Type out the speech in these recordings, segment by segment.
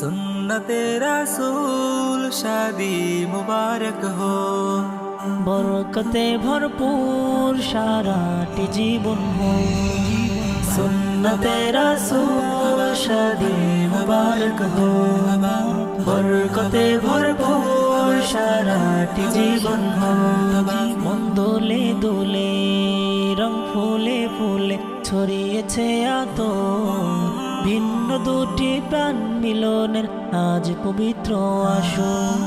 সুন্নতে রসুল শাদি মুবারক হো। বরকতে ভরপুর সারাটি জীবন হো। সুন্নতে রসুল শাদি মুবারক হো। বরকতে ভরপুর সারাটি জীবন হো। মন দোলে দোলে রং ফুলে ফুলে ছড়িয়েছে আত ভিন্ন দুটি প্রাণ মিলনের আজ পবিত্র আসুন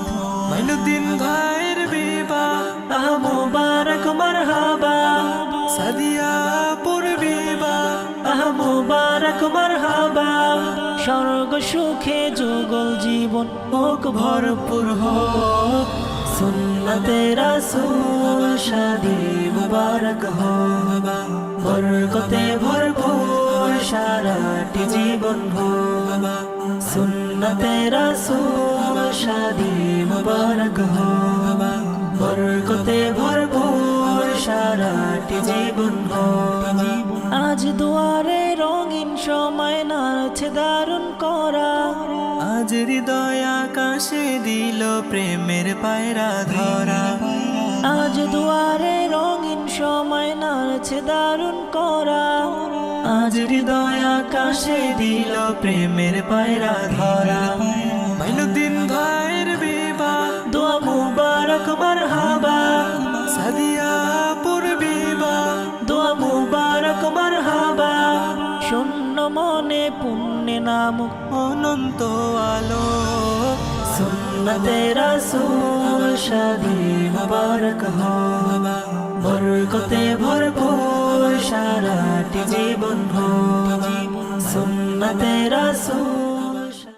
মাইনুদ্দিন ভাইয়ের বিবাহ, আহ মুবারক, মারহাবা। সাদিয়া পুর বিবাহ, আহ মুবারক, মারহাবা। স্বর্গ, সুখে যুগল জীবন হোক ভরপুর হোক। সুন্নতে রসুল শাদি মুবারক হো বরকতে ভরপুর সারাটি জীবন হো সুন্নতে রসুল, শাদি মুবারক হো ভরপুর সারাটি জীবন আজ দুয়ারে রঙিন সময় নাচছে দারুণ করা, আজ হৃদয় আকাশে দিল প্রেমের পায়রা ধরা। আজ দুয়ারে রঙিন সময় নাচছে দারুণ করা আজ হৃদয় আকাশে দিল প্রেমের পায়রা ধরা। মাইনুদ্দিন ভাইয়ের বিবাহ, দোয়া মুবারক, মারহাবা। সাদিয়া পুর বিবাহ, দোয়া মুবারক, মারহাবা। শূন্য মনে পুণ্যে নাম অনন্ত আলো। সুন্নতে রসুল শাদি মুবারক হো বরকতে সারাটি জীবন হো সুন্নতে রসুল।